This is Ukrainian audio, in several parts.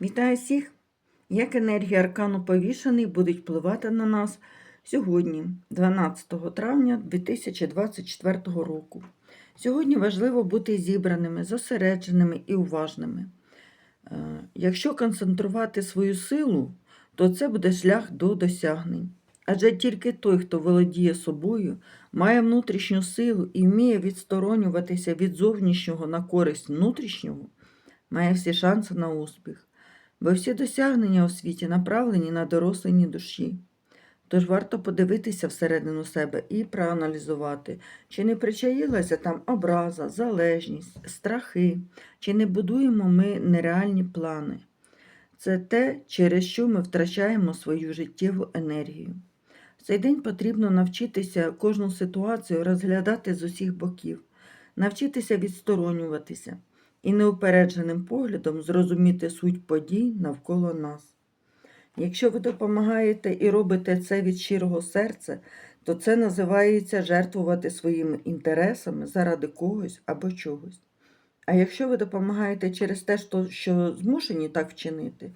Вітаю всіх! Як енергія аркану повішений будуть впливати на нас сьогодні, 12 травня 2024 року. Сьогодні важливо бути зібраними, зосередженими і уважними. Е, Якщо концентрувати свою силу, то це буде шлях до досягнень. Адже тільки той, хто володіє собою, має внутрішню силу і вміє відсторонюватися від зовнішнього на користь внутрішнього, має всі шанси на успіх бо всі досягнення у світі направлені на дорослені душі. Тож варто подивитися всередину себе і проаналізувати, чи не причаїлася там образа, залежність, страхи, чи не будуємо ми нереальні плани. Це те, через що ми втрачаємо свою життєву енергію. В цей день потрібно навчитися кожну ситуацію розглядати з усіх боків, навчитися відсторонюватися і неупередженим поглядом зрозуміти суть подій навколо нас. Якщо ви допомагаєте і робите це від щирого серця, то це називається жертвувати своїми інтересами заради когось або чогось. А якщо ви допомагаєте через те, що- змушені так вчинити,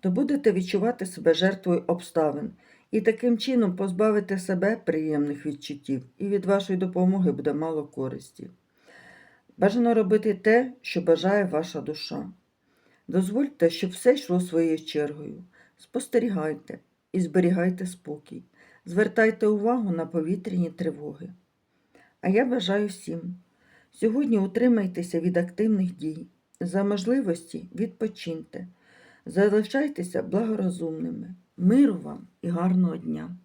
то будете відчувати себе жертвою обставин і таким чином позбавите себе приємних відчуттів, і від вашої допомоги буде мало користі. Бажано робити те, що бажає ваша душа. Дозвольте, щоб все йшло своєю чергою. Спостерігайте і зберігайте спокій. Звертайте увагу на повітряні тривоги. А я бажаю всім. Сьогодні утримайтеся від активних дій. За можливості відпочиньте. Залишайтеся благорозумними. Миру вам і гарного дня!